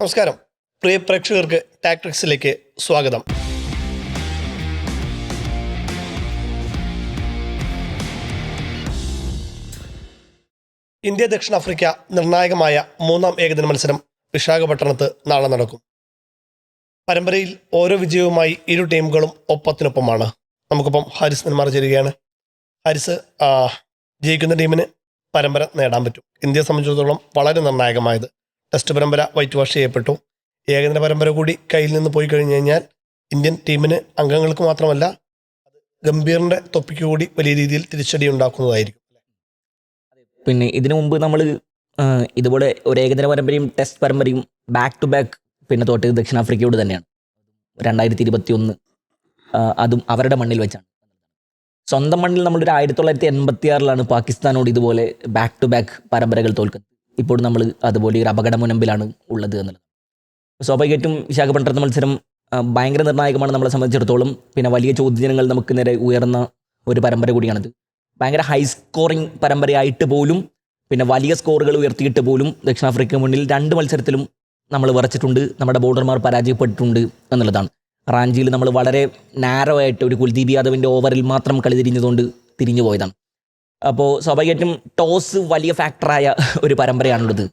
നമസ്കാരം. പ്രിയ പ്രേക്ഷകർക്ക് ടാക്ട്രിക്സിലേക്ക് സ്വാഗതം. ഇന്ത്യ ദക്ഷിണാഫ്രിക്ക നിർണായകമായ മൂന്നാം ഏകദിന മത്സരം വിശാഖപട്ടണത്ത് നാളെ നടക്കും. പരമ്പരയിൽ ഓരോ വിജയവുമായി ഇരു ടീമുകളും ഒപ്പത്തിനൊപ്പമാണ്. നമുക്കിപ്പം ഹാരിസ് നെന്മാർ ചേരുകയാണ്. ഹാരിസ് ജയിക്കുന്ന ടീമിന് പരമ്പര നേടാൻ പറ്റും. ഇന്ത്യയെ സംബന്ധിച്ചിടത്തോളം വളരെ നിർണായകമായത്. ടെസ്റ്റ് പരമ്പര വൈറ്റ് വാഷ് ചെയ്യപ്പെട്ടു. ഏകദിന പരമ്പര കൂടി കയ്യിൽ നിന്ന് പോയി കഴിഞ്ഞു കഴിഞ്ഞാൽ ഇന്ത്യൻ ടീമിന് അംഗങ്ങൾക്ക് മാത്രമല്ല ഗംഭീറിന്റെ തൊപ്പിക്ക് കൂടി വലിയ രീതിയിൽ തിരിച്ചടി ഉണ്ടാക്കുന്നതായിരിക്കും. പിന്നെ ഇതിനു മുമ്പ് നമ്മൾ ഇതുപോലെ ഒരു ഏകദിന പരമ്പരയും ടെസ്റ്റ് പരമ്പരയും ബാക്ക് ടു ബാക്ക് പിന്നെ തോട്ട് ദക്ഷിണാഫ്രിക്കയോട് തന്നെയാണ്. രണ്ടായിരത്തി ഇരുപത്തി ഒന്ന് അതും അവരുടെ മണ്ണിൽ വെച്ചാണ്. സ്വന്തം മണ്ണിൽ നമ്മളൊരു ആയിരത്തി തൊള്ളായിരത്തി എൺപത്തി ആറിലാണ് പാകിസ്ഥാനോട് ഇതുപോലെ ബാക്ക് ടു ബാക്ക് പരമ്പരകൾ തോൽക്കുന്നത്. ഇപ്പോൾ നമ്മൾ അതുപോലെ ഒരു അപകട മുനമ്പിലാണ് ഉള്ളത് എന്നുള്ളത്. സ്വാഭാവികമായിട്ടും വിശാഖപട്ടണത്തെ മത്സരം ഭയങ്കര നിർണായകമാണ് നമ്മളെ സംബന്ധിച്ചിടത്തോളം. പിന്നെ വലിയ ചോദ്യങ്ങൾ നമുക്ക് നേരെ ഉയർന്ന ഒരു പരമ്പര കൂടിയാണിത്. ഭയങ്കര ഹൈ സ്കോറിംഗ് പരമ്പരയായിട്ട് പോലും പിന്നെ വലിയ സ്കോറുകൾ ഉയർത്തിയിട്ട് പോലും ദക്ഷിണാഫ്രിക്ക മുന്നിൽ രണ്ട് മത്സരത്തിലും നമ്മൾ വിറച്ചിട്ടുണ്ട്. നമ്മുടെ ബോർഡർമാർ പരാജയപ്പെട്ടിട്ടുണ്ട് എന്നുള്ളതാണ്. റാഞ്ചിയിൽ നമ്മൾ വളരെ നാരോ ആയിട്ട് ഒരു കുൽദീപ് യാദവിന്റെ ഓവറിൽ മാത്രം കളി തിരിഞ്ഞതുകൊണ്ട് തിരിഞ്ഞു പോയതാണ് അപ്പോൾ സ്വാഭാവികമായിട്ടും ടോസ് വലിയ ഫാക്ടറായ ഒരു പരമ്പരയാണുള്ളത്.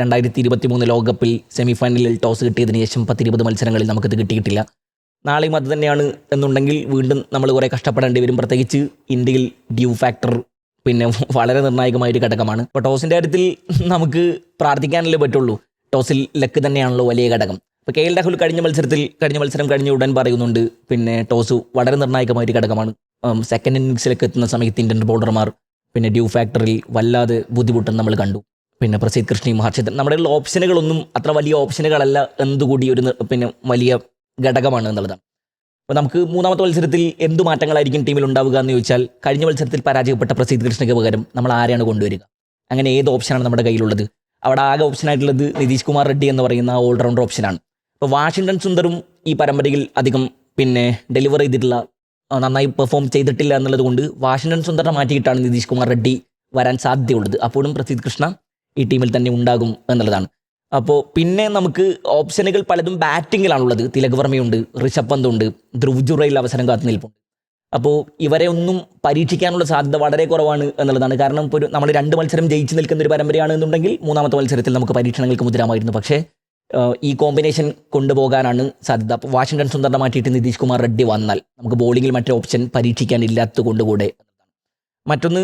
രണ്ടായിരത്തി ഇരുപത്തി മൂന്ന് ലോകകപ്പിൽ സെമി ഫൈനലിൽ ടോസ് കിട്ടിയതിന് ശേഷം പത്തിരുപത് മത്സരങ്ങളിൽ നമുക്കിത് കിട്ടിയിട്ടില്ല. നാളെയും അത് തന്നെയാണ് എന്നുണ്ടെങ്കിൽ വീണ്ടും നമ്മൾ കുറേ കഷ്ടപ്പെടേണ്ടി വരും. പ്രത്യേകിച്ച് ഇന്ത്യയിൽ ഡ്യൂ ഫാക്ടർ പിന്നെ വളരെ നിർണായകമായ ഒരു ഘടകമാണ്. അപ്പോൾ ടോസിന്റെ കാര്യത്തിൽ നമുക്ക് പ്രാർത്ഥിക്കാനല്ലേ പറ്റുള്ളൂ. ടോസിൽ ലക്ക് തന്നെയാണല്ലോ വലിയ ഘടകം. അപ്പോൾ കെ എൽ രാഹുൽ കഴിഞ്ഞ മത്സരത്തിൽ കഴിഞ്ഞ മത്സരം കഴിഞ്ഞ ഉടൻ പറയുന്നുണ്ട് പിന്നെ ടോസ് വളരെ നിർണായകമായ ഒരു ഘടകമാണ്. സെക്കൻഡ് ഇന്നിങ്സിലേക്ക് എത്തുന്ന സമയത്ത് ഇന്ത്യൻ ബോളർമാർ പിന്നെ ഡ്യൂ ഫാക്ടറിൽ വല്ലാതെ ബുദ്ധിമുട്ടെന്ന് നമ്മൾ കണ്ടു. പിന്നെ പ്രസീദ് കൃഷ്ണയും ഹർഷിതൻ നമ്മുടെ ഉള്ള ഓപ്ഷനുകളൊന്നും അത്ര വലിയ ഓപ്ഷനുകളല്ല എന്തുകൂടി ഒരു പിന്നെ വലിയ ഘടകമാണ് എന്നുള്ളതാണ് അപ്പോൾ നമുക്ക് മൂന്നാമത്തെ മത്സരത്തിൽ എന്ത് മാറ്റങ്ങളായിരിക്കും ടീമിൽ ഉണ്ടാവുക എന്ന് ചോദിച്ചാൽ കഴിഞ്ഞ മത്സരത്തിൽ പരാജയപ്പെട്ട പ്രസീദ് കൃഷ്ണയ്ക്ക് പകരം നമ്മൾ ആരെയാണ് കൊണ്ടുവരിക? അങ്ങനെ ഏത് ഓപ്ഷനാണ് നമ്മുടെ കയ്യിലുള്ളത്? അവിടെ ആകെ ഓപ്ഷനായിട്ടുള്ളത് നിതീഷ് കുമാർ റെഡ്ഡി എന്ന് പറയുന്ന ഓൾറൗണ്ടർ ഓപ്ഷനാണ് അപ്പോൾ വാഷിങ്ടൺ സുന്ദറും ഈ പരമ്പരയിൽ അധികം പിന്നെ ഡെലിവർ ചെയ്തിട്ടില്ല ആ, നന്നായി പെർഫോം ചെയ്തിട്ടില്ല എന്നുള്ളത് കൊണ്ട് വാഷിംഗ്ടൺ സുന്ദറിനെ മാറ്റിയിട്ടാണ് നിതീഷ് കുമാർ റെഡ്ഡി വരാൻ സാധ്യതയുള്ളത്. അപ്പോഴും പ്രസീദ് കൃഷ്ണ ഈ ടീമിൽ തന്നെ ഉണ്ടാകും എന്നുള്ളതാണ്. അപ്പോൾ പിന്നെ നമുക്ക് ഓപ്ഷനുകൾ പലതും ബാറ്റിങ്ങിലാണുള്ളത് തിലക് വർമ്മയുണ്ട് ഋഷഭ് പന്തുണ്ട് ധ്രുവ് ജുറയിൽ അവസരം കാത്തു നിൽപ്പുണ്ട്. അപ്പോൾ ഇവരെ ഒന്നും പരീക്ഷിക്കാനുള്ള സാധ്യത വളരെ കുറവാണ് എന്നുള്ളതാണ്. കാരണം ഇപ്പോൾ നമ്മൾ രണ്ട് മത്സരം ജയിച്ചു നിൽക്കുന്ന ഒരു പരമ്പരയാണ് എന്നുണ്ടെങ്കിൽ മൂന്നാമത്തെ മത്സരത്തിൽ നമുക്ക് പരീക്ഷണങ്ങൾക്ക് മുതിരാമായിരുന്നു. പക്ഷേ ഈ കോമ്പിനേഷൻ കൊണ്ടുപോകാനാണ് സാധ്യത. അപ്പോൾ വാഷിംഗ്ടൺ സുന്ദറിനെ മാറ്റിയിട്ട് നിതീഷ് കുമാർ റെഡ്ഡി വന്നാൽ നമുക്ക് ബോളിങ്ങിൽ മറ്റേ ഓപ്ഷൻ പരീക്ഷിക്കാനില്ലാത്തത് കൊണ്ടുകൂടെ. മറ്റൊന്ന്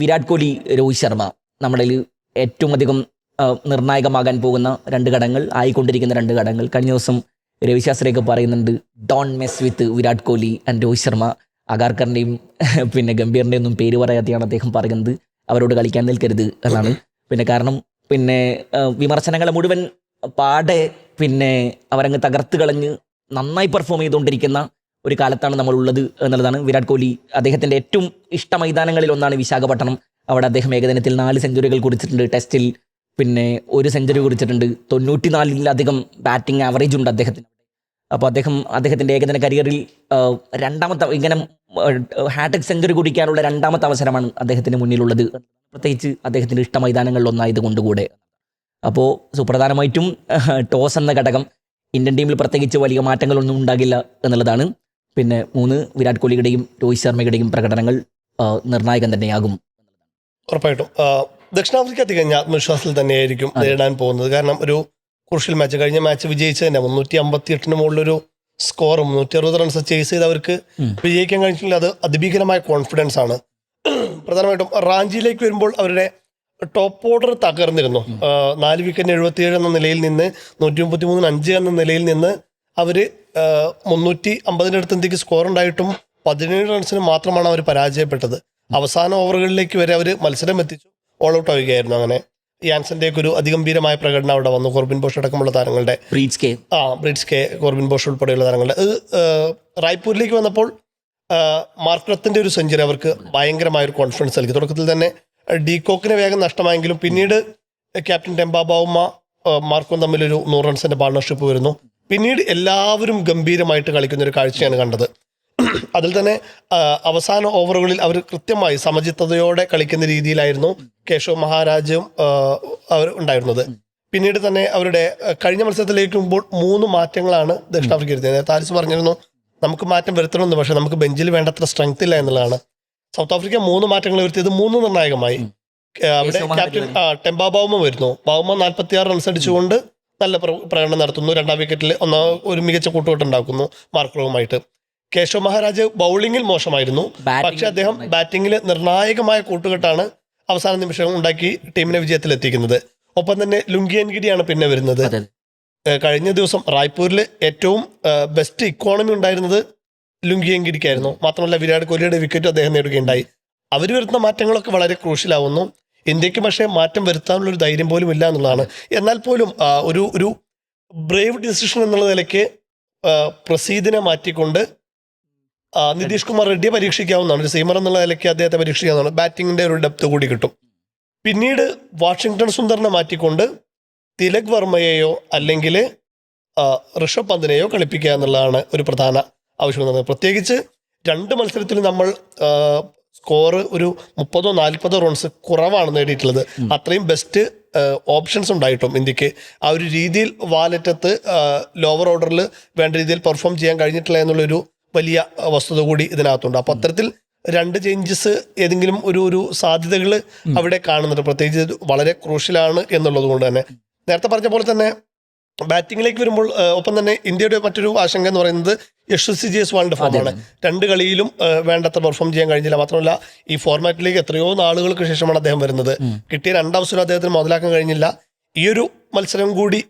വിരാട് കോഹ്ലി രോഹിത് ശർമ്മ. നമ്മളിൽ ഏറ്റവും അധികം നിർണായകമാകാൻ പോകുന്ന രണ്ട് ഘടകങ്ങൾ ആയിക്കൊണ്ടിരിക്കുന്ന രണ്ട് ഘടകങ്ങൾ കഴിഞ്ഞ ദിവസം രവിശാസ്ത്രിയൊക്കെ പറയുന്നുണ്ട് don't mess with Virat Kohli and Rohit Sharma. അഗാർക്കറിന്റെയും പിന്നെ ഗംഭീറിന്റെ ഒന്നും പേര് പറയാതെയാണ് അദ്ദേഹം പറയുന്നത്. അവരോട് കളിക്കാൻ നിൽക്കരുത് എന്നാണ്. പിന്നെ കാരണം പിന്നെ വിമർശനങ്ങളെ മുഴുവൻ പാടെ പിന്നെ അവരങ്ങ് തകർത്ത് കളഞ്ഞ് നന്നായി പെർഫോം ചെയ്തുകൊണ്ടിരിക്കുന്ന ഒരു കാലത്താണ് നമ്മൾ ഉള്ളത് എന്നുള്ളതാണ് വിരാട് കോഹ്ലി അദ്ദേഹത്തിന്റെ ഏറ്റവും ഇഷ്ട മൈതാനങ്ങളിൽ ഒന്നാണ് വിശാഖപട്ടണം. അവിടെ അദ്ദേഹം ഏകദിനത്തിൽ നാല് സെഞ്ചുറികൾ കുറിച്ചിട്ടുണ്ട്. ടെസ്റ്റിൽ പിന്നെ ഒരു സെഞ്ചുറി കുറിച്ചിട്ടുണ്ട്. തൊണ്ണൂറ്റിനാലിലധികം ബാറ്റിംഗ് ആവറേജ് ഉണ്ട് അദ്ദേഹത്തിന്. അപ്പോൾ അദ്ദേഹം അദ്ദേഹത്തിന്റെ ഏകദിന കരിയറിൽ രണ്ടാമത്തെ ഇങ്ങനെ ഹാട്രിക് സെഞ്ചുറി കുടിക്കാനുള്ള രണ്ടാമത്തെ അവസരമാണ് അദ്ദേഹത്തിന് മുന്നിലുള്ളത്. പ്രത്യേകിച്ച് അദ്ദേഹത്തിന്റെ ഇഷ്ട മൈതാനങ്ങളിൽ ഒന്നായത് കൊണ്ടുകൂടെ അപ്പോൾ സുപ്രധാനമായിട്ടും ടോസ് എന്ന ഘടകം ഇന്ത്യൻ ടീമിൽ പ്രത്യേകിച്ച് വലിയ മാറ്റങ്ങളൊന്നും ഉണ്ടാകില്ല എന്നുള്ളതാണ്. പിന്നെ മൂന്ന് വിരാട് കോഹ്ലിയുടെയും രോഹിത് ശർമ്മയുടെയും പ്രകടനങ്ങൾ നിർണായകം തന്നെയാകും. ഉറപ്പായിട്ടും. ദക്ഷിണാഫ്രിക്ക തികഞ്ഞ ആത്മവിശ്വാസത്തിൽ തന്നെയായിരിക്കും. നേരിടാൻ പോകുന്നത്. കാരണം ഒരു ക്രൂഷ്യൽ മാച്ച് കഴിഞ്ഞ മാച്ച് വിജയിച്ച തന്നെ. മുന്നൂറ്റി അമ്പത്തി എട്ടിന് മുകളിലൊരു സ്കോറും നൂറ്റി അറുപത് റൺസ് ചേസ് ചെയ്ത് അവർക്ക് വിജയിക്കാൻ കഴിഞ്ഞിട്ടില്ല അത് അതിഭീകരമായ കോൺഫിഡൻസ് ആണ്. പ്രധാനമായിട്ടും റാഞ്ചിയിലേക്ക് വരുമ്പോൾ അവരുടെ ടോപ്പ് ഓർഡർ തകർന്നിരുന്നു. നാല് വിക്കറ്റിന് എഴുപത്തിയേഴ് എന്ന നിലയിൽ നിന്ന് നൂറ്റി മുപ്പത്തി മൂന്നിന് അഞ്ച് എന്ന നിലയിൽ നിന്ന് അവർ മുന്നൂറ്റി അമ്പതിന്റെ അടുത്ത് എന്തെങ്കിലും സ്കോർ ഉണ്ടായിട്ടും പതിനേഴ് റൺസിന് മാത്രമാണ് അവർ പരാജയപ്പെട്ടത്. അവസാന ഓവറുകളിലേക്ക് വരെ അവർ മത്സരം എത്തിച്ചു. ഓൾ ഔട്ട് ആവുകയായിരുന്നു അങ്ങനെ. യാൻസന്റെ ഒക്കെ ഒരു അതിഗംഭീരമായ പ്രകടനം അവിടെ വന്നു. കോർബിൻ ബോഷ് അടക്കമുള്ള താരങ്ങളുടെ. Breetzke. ആ ബ്രിഡ്സ് കെ കോർബിൻ ബോഷ് ഉൾപ്പെടെയുള്ള താരങ്ങളുടെ. അത് റായ്പൂരിലേക്ക് വന്നപ്പോൾ മാർക്കത്തിന്റെ ഒരു സെഞ്ചുറി അവർക്ക് ഭയങ്കരമായ ഒരു കോൺഫിഡൻസ് നൽകി. തുടക്കത്തിൽ തന്നെ ഡീകോക്കിന് വേഗം നഷ്ടമായെങ്കിലും പിന്നീട് ക്യാപ്റ്റൻ ടെമ്പാബാവുമ മാർക്കും തമ്മിലൊരു നൂറ് റൺസിന്റെ പാർട്ണർഷിപ്പ് വരുന്നു. പിന്നീട് എല്ലാവരും ഗംഭീരമായിട്ട് കളിക്കുന്ന ഒരു കാഴ്ചയാണ് കണ്ടത്. അതിൽ തന്നെ അവസാന ഓവറുകളിൽ അവർ കൃത്യമായി സമചിത്തതയോടെ കളിക്കുന്ന രീതിയിലായിരുന്നു കേശവ് മഹാരാജും അവർ ഉണ്ടായിരുന്നത്. പിന്നീട് തന്നെ അവരുടെ കഴിഞ്ഞ മത്സരത്തിലേക്ക് മുമ്പോൾ മൂന്ന് മാറ്റങ്ങളാണ് ദക്ഷിണാഫ്രിക്ക ഇരുത്തിയത് നേരത്തെ പറഞ്ഞിരുന്നു നമുക്ക് മാറ്റം വരുത്തണമെന്ന് പക്ഷെ നമുക്ക് ബെഞ്ചിൽ വേണ്ടത്ര സ്ട്രെങ്ത് ഇല്ല എന്നുള്ളതാണ്. സൗത്ത് ആഫ്രിക്ക മൂന്ന് മാറ്റങ്ങൾ വരുത്തിയത് മൂന്ന് നിർണായകമായി. അവിടെ ക്യാപ്റ്റൻ ടെമ്പ ബൗമ വരുന്നു. ബൗമ നാൽപ്പത്തി ആറ് റൺസ് അടിച്ചുകൊണ്ട് നല്ല പ്രകടനം നടത്തുന്നു. രണ്ടാം വിക്കറ്റിൽ ഒന്നാ ഒരു മികച്ച കൂട്ടുകെട്ടുണ്ടാക്കുന്നു മാർക്രവുമായിട്ട് കേശവ മഹാരാജ് ബൗളിംഗിൽ മോശമായിരുന്നു. പക്ഷെ അദ്ദേഹം ബാറ്റിംഗിൽ നിർണായകമായ കൂട്ടുകെട്ടാണ് അവസാന നിമിഷം ഉണ്ടാക്കി ടീമിനെ വിജയത്തിലെത്തിക്കുന്നത്. ഒപ്പം തന്നെ ലുങ്കിയൻഗിരിയാണ് പിന്നെ വരുന്നത്. കഴിഞ്ഞ ദിവസം റായ്പൂരിൽ ഏറ്റവും ബെസ്റ്റ് ഇക്കോണമി ഉണ്ടായിരുന്നത് ലുങ്കിയൻഗിരിക്കായിരുന്നു മാത്രമല്ല വിരാട് കോഹ്ലിയുടെ വിക്കറ്റ് അദ്ദേഹം നേടുകയുണ്ടായി. അവർ വരുത്തുന്ന മാറ്റങ്ങളൊക്കെ വളരെ ക്രൂഷ്യലാവുന്നു ഇന്ത്യയ്ക്ക് പക്ഷേ മാറ്റം വരുത്താനുള്ള ഒരു ധൈര്യം പോലും ഇല്ല എന്നുള്ളതാണ്. എന്നാൽ പോലും ഒരു ഒരു ബ്രേവ് ഡിസിഷൻ എന്നുള്ള നിലയ്ക്ക് പ്രസീദിനെ മാറ്റിക്കൊണ്ട് നിതീഷ് കുമാർ റെഡ്ഡിയെ പരീക്ഷിക്കാവുന്നതാണ്. ഒരു സീമർ എന്നുള്ള നിലയ്ക്ക് അദ്ദേഹത്തെ പരീക്ഷിക്കാവുന്നതാണ്. ബാറ്റിങ്ങിന്റെ ഒരു ഡെപ്ത് കൂടി കിട്ടും. പിന്നീട് വാഷിങ്ടൺ സുന്ദറിനെ മാറ്റിക്കൊണ്ട് തിലക് വർമ്മയെയോ അല്ലെങ്കിൽ ഋഷഭ് പന്തിനെയോ കളിപ്പിക്കുക എന്നുള്ളതാണ് ഒരു പ്രധാന ആവശ്യം എന്ന് പ്രത്യേകിച്ച് രണ്ട് മത്സരത്തിലും നമ്മൾ സ്കോർ ഒരു മുപ്പതോ നാൽപ്പതോ റൺസ് കുറവാണ് നേടിയിട്ടുള്ളത്. അത്രയും ബെസ്റ്റ് ഓപ്ഷൻസ് ഉണ്ടായിട്ടും ഇന്ത്യയ്ക്ക്. ആ ഒരു രീതിയിൽ വാലറ്റത്ത് ലോവർ ഓർഡറിൽ വേണ്ട രീതിയിൽ പെർഫോം ചെയ്യാൻ കഴിഞ്ഞിട്ടില്ല എന്നുള്ളൊരു വലിയ വസ്തുത കൂടി ഇതിനകത്തുണ്ട്. അപ്പോൾ അത്തരത്തിൽ രണ്ട് ചേഞ്ചസ് ഏതെങ്കിലും ഒരു ഒരു സാധ്യതകൾ അവിടെ കാണുന്നുണ്ട്. പ്രത്യേകിച്ച് വളരെ ക്രൂഷ്യലാണ് എന്നുള്ളത് കൊണ്ട് തന്നെ. നേരത്തെ പറഞ്ഞ പോലെ തന്നെ ബാറ്റിങ്ങിലേക്ക് വരുമ്പോൾ ഒപ്പം തന്നെ ഇന്ത്യയുടെ മറ്റൊരു ആശങ്ക എന്ന് പറയുന്നത് യശസ്വി ജി എസ് വാളിന്റെ ഫോമാണ് രണ്ട് കളിയിലും വേണ്ടത്ര പെർഫോം ചെയ്യാൻ കഴിഞ്ഞില്ല. മാത്രമല്ല ഈ ഫോർമാറ്റിലേക്ക് എത്രയോ നാളുകൾക്ക് ശേഷമാണ് അദ്ദേഹം വരുന്നത്. കിട്ടിയ രണ്ടവസരം അദ്ദേഹത്തിന് മുതലാക്കാൻ കഴിഞ്ഞില്ല. ഈ ഒരു മത്സരം കൂടി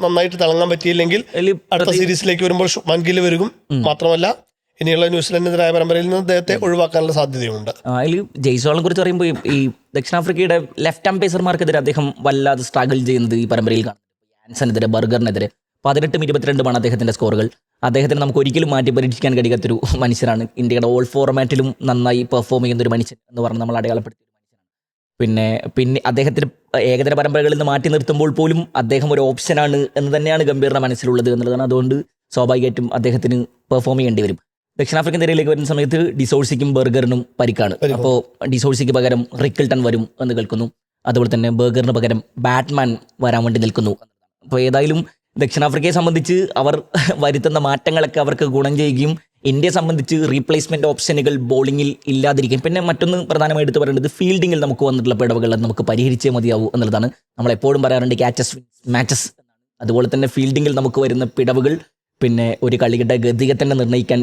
നന്നായിട്ട് തിളങ്ങാൻ പറ്റിയില്ലെങ്കിൽ അടുത്ത സീരീസിലേക്ക് വരുമ്പോൾ ശുഭ്മാൻ ഗിൽ വരും. മാത്രമല്ല ഇനിയുള്ള ന്യൂസിലൻഡിനെതിരായ പരമ്പരയിൽ നിന്ന് അദ്ദേഹത്തെ ഒഴിവാക്കാനുള്ള സാധ്യതയുണ്ട് അതിൽ ജയ്സോളിനെ കുറിച്ച് പറയുമ്പോൾ ഈ- ദക്ഷിണാഫ്രിക്കയുടെ ലെഫ്റ്റ് ആം പേസർമാർക്കെതിരെ അദ്ദേഹം വല്ലാതെ സ്ട്രഗിൾ ചെയ്യുന്നത് ഈ പരമ്പരയിൽ കാണും. യാൻസനെതിരെ ബർഗറിനെതിരെ പതിനെട്ടും ഇരുപത്തിരണ്ടുമാണ് അദ്ദേഹത്തിന്റെ സ്കോറുകൾ. അദ്ദേഹത്തിന് നമുക്ക് ഒരിക്കലും മാറ്റി പരീക്ഷിക്കാൻ കഴിയാത്തൊരു മനുഷ്യനാണ്. ഇന്ത്യയുടെ ഓൾ ഫോർമാറ്റിലും നന്നായി പെർഫോം ചെയ്യുന്ന ഒരു മനുഷ്യൻ എന്ന് പറഞ്ഞ് നമ്മൾ അടയാളപ്പെടുത്തിയ മനുഷ്യനാണ്. പിന്നെ പിന്നെ അദ്ദേഹത്തിന് ഏകദിന പരമ്പരകളിൽ നിന്ന് മാറ്റി നിർത്തുമ്പോൾ പോലും അദ്ദേഹം ഒരു ഓപ്ഷനാണ് എന്ന് തന്നെയാണ് ഗംഭീറിന്റെ മനസ്സിലുള്ളത് എന്നുള്ളതാണ്. അതുകൊണ്ട് സ്വാഭാവികമായിട്ടും അദ്ദേഹത്തിന് പെർഫോം ചെയ്യേണ്ടി വരും. ദക്ഷിണാഫ്രിക്കൻ നിരയിലേക്ക് വരുന്ന സമയത്ത് ഡിസോഴ്സിക്കും ബർഗറിനും പരിക്കാണ്. പരിക്കാണ്. അപ്പോൾ ഡിസോഴ്സിക്ക് പകരം റിക്കിൾട്ടൺ വരും എന്ന് കേൾക്കുന്നു. അതുപോലെ തന്നെ ബർഗറിന് പകരം ബാറ്റ്മാൻ വരാൻ വേണ്ടി നിൽക്കുന്നു. അപ്പോൾ ഏതായാലും ദക്ഷിണാഫ്രിക്കയെ സംബന്ധിച്ച് അവർ വരുത്തുന്ന മാറ്റങ്ങളൊക്കെ അവർക്ക് ഗുണം ചെയ്യുകയും ഇന്ത്യയെ സംബന്ധിച്ച് റീപ്ലേസ്മെന്റ് ഓപ്ഷനുകൾ ബോളിങ്ങിൽ ഇല്ലാതിരിക്കും പിന്നെ മറ്റൊന്ന് പ്രധാനമായി എടുത്ത് പറയേണ്ടത് ഫീൽഡിങ്ങിൽ നമുക്ക് വന്നിട്ടുള്ള പിടവുകൾ നമുക്ക് പരിഹരിച്ചേ മതിയാവൂ എന്നുള്ളതാണ്. നമ്മൾ എപ്പോഴും പറയാറുണ്ട് ക്യാച്ചസ് മാച്ചസ് അതുപോലെ തന്നെ ഫീൽഡിങ്ങിൽ നമുക്ക് വരുന്ന പിടവുകൾ പിന്നെ ഒരു കളിയുടെ ഗതിയെ തന്നെ നിർണയിക്കാൻ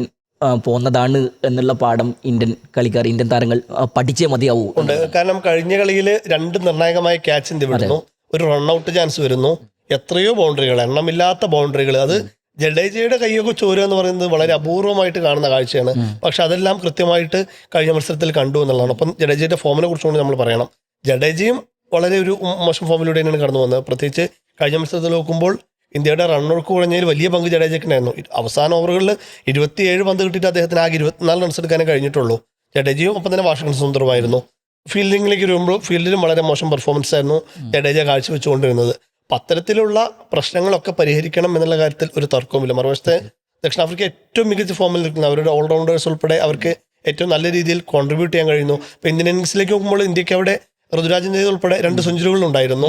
പോന്നതാണ് എന്നുള്ള പാഠം ഇന്ത്യൻ കളിക്കാർ ഇന്ത്യൻ താരങ്ങൾ പഠിച്ചേ മതിയാവൂ ഉണ്ട്. കാരണം കഴിഞ്ഞ കളിയിൽ രണ്ട് നിർണായകമായ ക്യാച്ച് ഇന്ത്യ വിടുന്നു. ഒരു റൺഔട്ട് ചാൻസ് വരുന്നു. എത്രയോ ബൗണ്ടറികൾ എണ്ണമില്ലാത്ത ബൗണ്ടറികൾ. അത് ജഡേജയുടെ കൈയൊക്കെ ചോരുക എന്ന് പറയുന്നത് വളരെ അപൂർവമായിട്ട് കാണുന്ന കാഴ്ചയാണ്. പക്ഷെ അതെല്ലാം കൃത്യമായിട്ട് കഴിഞ്ഞ മത്സരത്തിൽ കണ്ടു എന്നുള്ളതാണ്. അപ്പം ജഡേജയുടെ ഫോമിനെ കുറിച്ചുകൊണ്ട് നമ്മൾ പറയണം. ജഡേജയും വളരെ ഒരു മോശം ഫോമിലൂടെ തന്നെയാണ് കടന്നു വന്നത്. പ്രത്യേകിച്ച് കഴിഞ്ഞ മത്സരത്തിൽ നോക്കുമ്പോൾ ഇന്ത്യയുടെ റണ്ണൊഴുക്ക് കുറഞ്ഞതിൽ വലിയ പങ്ക് ജഡേജയ്ക്കുണ്ടായിരുന്നു ഉണ്ടായിരുന്നു അവസാന ഓവറുകളിൽ ഇരുപത്തിയേഴ് പന്ത് കിട്ടിയിട്ട് അദ്ദേഹത്തിന് ആകെ ഇരുപത്തിനാല് റൺസ് എടുക്കാനേ കഴിഞ്ഞിട്ടുള്ളൂ. ജഡേജയും ഒപ്പം തന്നെ വാഷിംഗ്ടൺ സുന്ദറുമായിരുന്നു. ഫീൽഡിങ്ങിലേക്ക് വരുമ്പോൾ ഫീൽഡിലും വളരെ മോശം പെർഫോമൻസ് ആയിരുന്നു ജഡേജ കാഴ്ചവെച്ചുകൊണ്ടിരുന്നത്. അത്തരത്തിലുള്ള പ്രശ്നങ്ങളൊക്കെ പരിഹരിക്കണം എന്നുള്ള കാര്യത്തിൽ ഒരു തർക്കവുമില്ല. മറുവശത്തെ ദക്ഷിണാഫ്രിക്ക ഏറ്റവും മികച്ച ഫോമിൽ നിൽക്കുന്ന അവരുടെ ഓൾറൗണ്ടേഴ്സ് ഉൾപ്പെടെ അവർക്ക് ഏറ്റവും നല്ല രീതിയിൽ കോൺട്രിബ്യൂട്ട് ചെയ്യാൻ കഴിയുന്നു. ഇപ്പം ഇന്ത്യൻ ഇന്നിംഗ്സിലേക്ക് നോക്കുമ്പോൾ ഇന്ത്യയ്ക്ക് അവിടെ ഋതുരാജിന്റെ ഉൾപ്പെടെ രണ്ട് സെഞ്ചുറികൾ ഉണ്ടായിരുന്നു.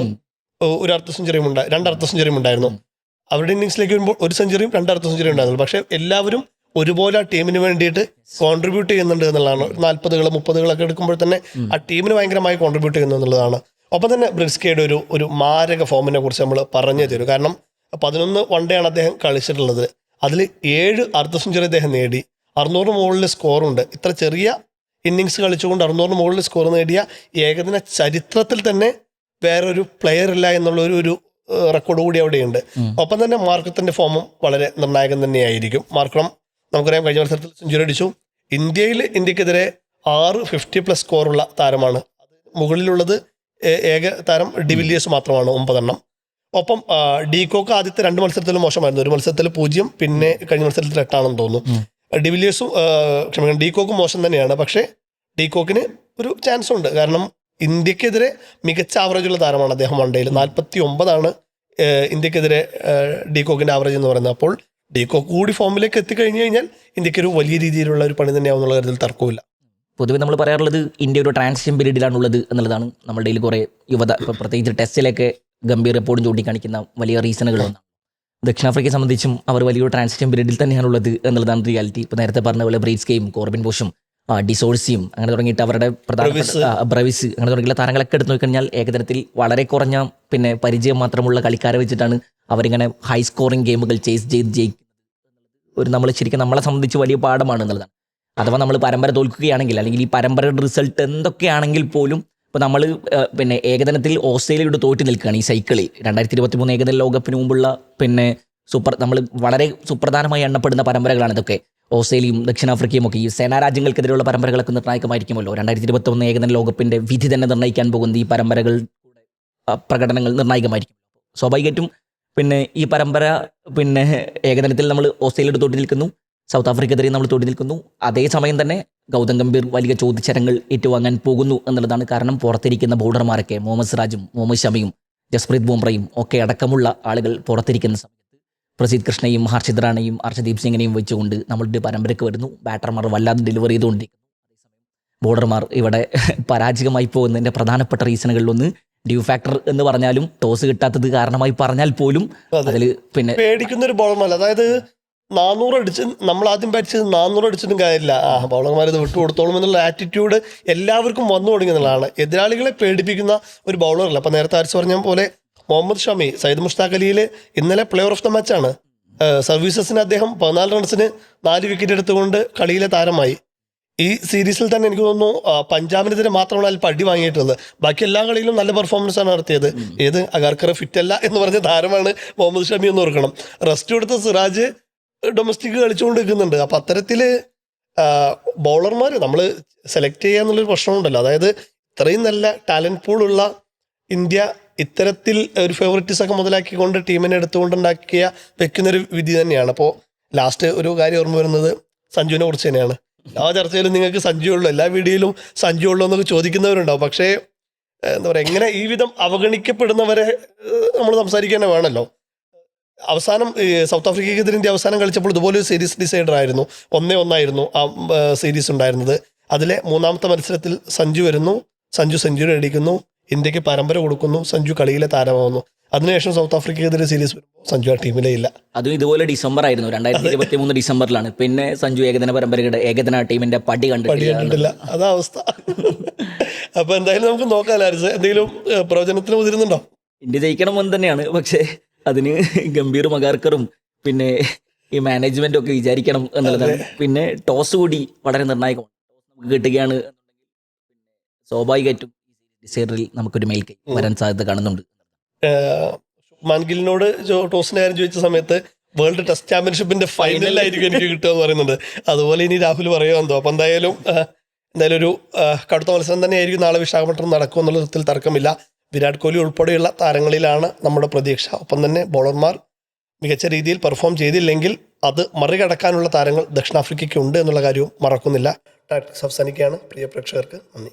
ഒരു അർദ്ധ സെഞ്ചുറിയും ഉണ്ടായി രണ്ട് അർദ്ധ സെഞ്ചുറിയും ഉണ്ടായിരുന്നു. അവരുടെ ഇന്നിംഗ്സിലേക്ക് വരുമ്പോൾ ഒരു സെഞ്ചുറിയും രണ്ട് അർദ്ധ സെഞ്ചുറിയും ഉണ്ടായിരുന്നു പക്ഷേ എല്ലാവരും ഒരുപോലെ ആ ടീമിന് വേണ്ടിയിട്ട് കോൺട്രിബ്യൂട്ട് ചെയ്യുന്നുണ്ട് എന്നുള്ളതാണ്. നാൽപ്പതുകൾ മുപ്പതുകളൊക്കെ എടുക്കുമ്പോൾ തന്നെ ആ ടീമിന് ഭയങ്കരമായി കോൺട്രിബ്യൂട്ട് ചെയ്യുന്നു എന്നുള്ളതാണ് ഒപ്പം തന്നെ ബ്രിസ്കയുടെ ഒരു ഒരു മാരക ഫോമിനെ കുറിച്ച് നമ്മൾ പറഞ്ഞു തരും. കാരണം പതിനൊന്ന് വൺ ഡേ ആണ് അദ്ദേഹം കളിച്ചിട്ടുള്ളത്. അതിൽ ഏഴ് അർദ്ധ സെഞ്ചുറി അദ്ദേഹം നേടി. അറുന്നൂറിന് മുകളിൽ സ്കോറുണ്ട് ഇത്ര ചെറിയ ഇന്നിങ്സ് കളിച്ചുകൊണ്ട് അറുന്നൂറിന് മുകളിൽ സ്കോർ നേടിയ ഏകദിന ചരിത്രത്തിൽ തന്നെ വേറൊരു പ്ലെയർ ഇല്ല എന്നുള്ള ഒരു ഒരു റെക്കോർഡ് കൂടി അവിടെയുണ്ട്. ഒപ്പം തന്നെ മാർക്കത്തിന്റെ ഫോമും വളരെ നിർണായകം തന്നെയായിരിക്കും. മാർക്കണം നമുക്കറിയാം കഴിഞ്ഞ മത്സരത്തിൽ സെഞ്ചുറി അടിച്ചു. ഇന്ത്യയിൽ ഇന്ത്യക്കെതിരെ ആറ് ഫിഫ്റ്റി പ്ലസ് സ്കോറുള്ള താരമാണ്. അത് മുകളിലുള്ളത് ഏക താരം ഡിവില്ലിയേഴ്സ് മാത്രമാണ് ഒമ്പതെണ്ണം. ഒപ്പം ഡീകോക്ക് ആദ്യത്തെ രണ്ട് മത്സരത്തിലും മോശമായിരുന്നു. ഒരു മത്സരത്തിൽ പൂജ്യം പിന്നെ കഴിഞ്ഞ മത്സരത്തിൽ എട്ടാണെന്ന് തോന്നുന്നു. ഡിവില്ലിയേഴ്സും ക്ഷമിക്കണം ഡീകോക്കും മോശം തന്നെയാണ്. പക്ഷേ ഡീകോക്കിന് ഒരു ചാൻസ് ഉണ്ട്. കാരണം ഇന്ത്യക്കെതിരെ മികച്ച ആവറേജുള്ള താരമാണ് അദ്ദേഹം വൺഡേയിൽ നാൽപ്പത്തി ഒമ്പതാണ് ഇന്ത്യക്കെതിരെ ഡീകോക്കിന്റെ ആവറേജ് എന്ന് പറയുന്നത്. അപ്പോൾ ഡീകോക്ക് കൂടി ഫോമിലേക്ക് എത്തിക്കഴിഞ്ഞു കഴിഞ്ഞാൽ ഇന്ത്യക്കൊരു വലിയ രീതിയിലുള്ള ഒരു പണി തന്നെയാവുന്നുള്ള കാര്യത്തിൽ തർക്കമില്ല പൊതുവെ നമ്മൾ പറയാറുള്ളത് ഇന്ത്യ ഒരു ട്രാൻസിഷൻ പീരീഡിലാണുള്ളത് എന്നുള്ളതാണ് നമ്മുടെ ഇതിൽ കുറേ യുവത ഇപ്പം പ്രത്യേകിച്ച് ടെസ്റ്റിലൊക്കെ ഗംഭീർ എപ്പോഴും ചൂണ്ടിക്കാണിക്കുന്ന വലിയ റീസണുകളൊന്നാണ് ദക്ഷിണാഫ്രിക്കയെ സംബന്ധിച്ചും അവർ വലിയൊരു ട്രാൻസിഷൻ പീരീഡിൽ തന്നെയാണുള്ളത് എന്നുള്ളതാണ് റിയാലിറ്റി ഇപ്പോൾ നേരത്തെ പറഞ്ഞ പോലെ ബ്രീറ്റ്സ്കയും കോർബിൻ ബോഷും ഡിസോഴ്സിയും അങ്ങനെ തുടങ്ങിയിട്ട് അവരുടെ പ്രധാന ബ്രവിസ്. അങ്ങനെ തുടങ്ങിയുള്ള താരങ്ങളൊക്കെ എടുത്തു നോക്കിക്കഴിഞ്ഞാൽ ഏകദിനത്തിൽ വളരെ കുറഞ്ഞ പിന്നെ പരിചയം മാത്രമുള്ള കളിക്കാരെ വെച്ചിട്ടാണ് അവരിങ്ങനെ ഹൈ സ്കോറിങ് ഗെയിമുകൾ ചേസ് ചെയ്ത് ജയിക്കുന്നത്. ഒരു നമ്മൾ ശരിക്കും നമ്മളെ സംബന്ധിച്ച് വലിയ പാഠമാണ് എന്നുള്ളതാണ്. അഥവാ നമ്മൾ പരമ്പര തോൽക്കുകയാണെങ്കിൽ അല്ലെങ്കിൽ ഈ പരമ്പരയുടെ റിസൾട്ട് എന്തൊക്കെയാണെങ്കിൽ പോലും ഇപ്പോൾ നമ്മൾ പിന്നെ ഏകദിനത്തിൽ ഓസ്ട്രേലിയയോട് തോറ്റ് നിൽക്കുകയാണ് ഈ സൈക്കിളിൽ രണ്ടായിരത്തി ഇരുപത്തി മൂന്ന് ഏകദിന ലോകകപ്പിന് മുമ്പുള്ള പിന്നെ സൂപ്പർ നമ്മൾ വളരെ സുപ്രധാനമായി എണ്ണപ്പെടുന്ന പരമ്പരകളാണ് ഇതൊക്കെ. ഓസ്ട്രേലിയയും ദക്ഷിണാഫ്രിക്കയും ഒക്കെ ഈ സേനാ രാജ്യങ്ങൾക്കെതിരെയുള്ള പരമ്പരകളൊക്കെ നിർണായകമായിരിക്കുമല്ലോ രണ്ടായിരത്തി ഇരുപത്തി ഒന്ന് ഏകദിന ലോകകപ്പിന്റെ വിധി തന്നെ നിർണയിക്കാൻ പോകുന്ന ഈ പരമ്പരകൾ പ്രകടനങ്ങൾ നിർണായകമായിരിക്കും സ്വാഭാവികമായിട്ടും പിന്നെ ഈ പരമ്പര പിന്നെ ഏകദിനത്തിൽ നമ്മൾ ഓസ്ട്രേലിയയോട് തോറ്റി നിൽക്കുന്നു. സൗത്ത് ആഫ്രിക്കെതിരെ നമ്മൾ തൊടി നിൽക്കുന്നു. അതേസമയം തന്നെ ഗൗതം ഗംഭീർ വലിയ ചോദ്യചരങ്ങൾ ഏറ്റുവാങ്ങാൻ പോകുന്നു എന്നുള്ളതാണ് കാരണം. പുറത്തിരിക്കുന്ന ബൗളർമാരൊക്കെ മുഹമ്മദ് സിറാജും മുഹമ്മദ് ഷമിയും ജസ്പ്രീത് ബുംറയും ഒക്കെ അടക്കമുള്ള ആളുകൾ പുറത്തിരിക്കുന്ന സമയത്ത് പ്രസീദ് കൃഷ്ണയും ഹർഷിത് റാണയും ഹർഷദീപ് സിംഗിനെയും വെച്ചുകൊണ്ട് നമ്മളുടെ പരമ്പരയ്ക്ക് വരുന്നു. ബാറ്റർമാർ വല്ലാതെ ഡെലിവറി ചെയ്തുകൊണ്ടിരിക്കുന്നു. ബോർഡർമാർ ഇവിടെ പരാജയമായി പോകുന്നതിന്റെ പ്രധാനപ്പെട്ട റീസണുകളിലൊന്ന് ഡ്യൂ ഫാക്ടർ എന്ന് പറഞ്ഞാലും ടോസ് കിട്ടാത്തത് കാരണമായി പറഞ്ഞാൽ പോലും അതെ. അതിൽ പിന്നെ പേടിക്കുന്ന ഒരു അതായത് നാനൂറ് അടിച്ച് നമ്മൾ ആദ്യം ബാറ്റ് നാനൂറ് അടിച്ചിട്ടും കാര്യമില്ല. ആ ബോളർമാർ ഇത് വിട്ടു കൊടുത്തോളും എന്നുള്ള ആറ്റിറ്റ്യൂഡ് എല്ലാവർക്കും വന്നു തുടങ്ങുന്നതാണ് എതിരാളികളെ പേടിപ്പിക്കുന്ന ഒരു ബൗളറല്ല അപ്പം നേരത്തെ ആരിച്ച് പറഞ്ഞ പോലെ മുഹമ്മദ് ഷമി സയ്യിദ് മുഷ്താഖ് അലിയിൽ ഇന്നലെ പ്ലെയർ ഓഫ് ദ മാച്ചാണ് സർവീസസിന് അദ്ദേഹം പതിനാല് റൺസിന് നാല് വിക്കറ്റ് എടുത്തുകൊണ്ട് കളിയിലെ താരമായി. ഈ സീരീസിൽ തന്നെ എനിക്ക് തോന്നുന്നു പഞ്ചാബിനെതിരെ മാത്രമാണ് അതിൽ പടി വാങ്ങിയിട്ടുള്ളത്. ബാക്കി എല്ലാ കളിയിലും നല്ല പെർഫോമൻസ് ആണ് നടത്തിയത്. ഏത് അഗാർക്കർ ഫിറ്റ് അല്ല എന്ന് പറഞ്ഞ താരമാണ് മുഹമ്മദ് ഷമി എന്ന് ഓർക്കണം. റെസ്റ്റ് കൊടുത്ത സിറാജ് ഡൊമസ്റ്റിക് കളിച്ചുകൊണ്ട് നിൽക്കുന്നുണ്ട് അപ്പം അത്തരത്തിൽ ബൗളർമാർ നമ്മൾ സെലക്ട് ചെയ്യുക എന്നുള്ളൊരു പ്രശ്നമുണ്ടല്ലോ. അതായത് ഇത്രയും നല്ല ടാലന്റ് പൂളുള്ള ഇന്ത്യ ഇത്തരത്തിൽ ഒരു ഫേവററ്റിസ് ഒക്കെ മുതലാക്കിക്കൊണ്ട് ടീമിനെ എടുത്തുകൊണ്ടുണ്ടാക്കിയ വെക്കുന്നൊരു വിധി തന്നെയാണ്. അപ്പോൾ ലാസ്റ്റ് ഒരു കാര്യം ഓർമ്മ വരുന്നത് സഞ്ജുവിനെ കുറിച്ച് തന്നെയാണ്. ആ ചർച്ചയിലും നിങ്ങൾക്ക് സഞ്ജു ഉള്ളൂ. എല്ലാ വീഡിയോയിലും സഞ്ജു ഉള്ളൂ എന്നൊക്കെ ചോദിക്കുന്നവരുണ്ടാവും. പക്ഷേ എന്താ പറയുക എങ്ങനെ ഈ വിധം അവഗണിക്കപ്പെടുന്നവരെ നമ്മൾ സംസാരിക്കാൻ തന്നെ വേണമല്ലോ. അവസാനം സൗത്ത് ആഫ്രിക്കയ്ക്കെതിരെ ഇന്ത്യ അവസാനം കളിച്ചപ്പോൾ ഇതുപോലെ ഒരു സീരീസ് ഡിസൈഡർ ആയിരുന്നു. ഒന്നേ ഒന്നായിരുന്നു ആ സീരീസ് ഉണ്ടായിരുന്നത്. അതിലെ മൂന്നാമത്തെ മത്സരത്തിൽ സഞ്ജു വരുന്നു. സഞ്ജു സെഞ്ചുറി അടിക്കുന്നു. ഇന്ത്യയ്ക്ക് പരമ്പര കൊടുക്കുന്നു. സഞ്ജു കളിയിലെ താരമാവുന്നു. അതിനുശേഷം സൗത്ത് ആഫ്രിക്കയ്ക്കെതിരെ സീരീസ് വരുമ്പോൾ സഞ്ജു ആ ടീമിലേ ഇല്ല. അതും ഇതുപോലെ ഡിസംബർ ആയിരുന്നു. രണ്ടായിരത്തി ഇരുപത്തി മൂന്ന് ഡിസംബറിലാണ്. പിന്നെ സഞ്ജു ഏകദിന പരമ്പരയുടെ ഏകദിന ടീമിന്റെ പടി കണ്ടിട്ടില്ല. അതാ അവസ്ഥ. അപ്പൊ എന്തായാലും നമുക്ക് നോക്കാം എന്തെങ്കിലും പ്രവചനത്തിന് മുതിരുന്നുണ്ടോ? ഇന്ത്യ ജയിക്കണം മുൻ തന്നെയാണ്. പക്ഷേ അതിന് ഗംഭീർ മകാർക്കറും പിന്നെ ഈ മാനേജ്മെന്റും ഒക്കെ വിചാരിക്കണം എന്നുള്ളതാണ്. പിന്നെ ടോസ് കൂടി വളരെ നിർണായകമാണ്. ടോസ് നമുക്ക് കിട്ടുകയാണ് സ്വാഭാവികമായിട്ടും നമുക്കൊരു മേൽക്കൈ വരാൻ സാധ്യത കാണുന്നുണ്ട്. മാൻഗിലിനോട് ടോസിന്റെ കാര്യം ചോദിച്ച സമയത്ത് വേൾഡ് ടെസ്റ്റ് ചാമ്പ്യൻഷിപ്പിന്റെ ഫൈനലിലായിരിക്കും എനിക്ക് കിട്ടുക എന്ന് പറയുന്നുണ്ട്. അതുപോലെ ഇനി രാഹുൽ പറയുമോ എന്തോ. അപ്പൊ എന്തായാലും എന്തായാലും ഒരു കടുത്ത മത്സരം തന്നെയായിരിക്കും നാളെ വിശാഖപട്ടണം നടക്കും എന്നുള്ള തർക്കമില്ല. വിരാട് കോഹ്ലി ഉൾപ്പെടെയുള്ള താരങ്ങളിലാണ് നമ്മുടെ പ്രതീക്ഷ. ഒപ്പം തന്നെ ബോളർമാർ മികച്ച രീതിയിൽ പെർഫോം ചെയ്തില്ലെങ്കിൽ അത് മറികടക്കാനുള്ള താരങ്ങൾ ദക്ഷിണാഫ്രിക്കയ്ക്ക് ഉണ്ട് എന്നുള്ള കാര്യവും മറക്കുന്നില്ല. ടാക്ടിക്സ് അവസാനിക്കുകയാണ് പ്രിയ പ്രേക്ഷകർക്ക് നന്ദി.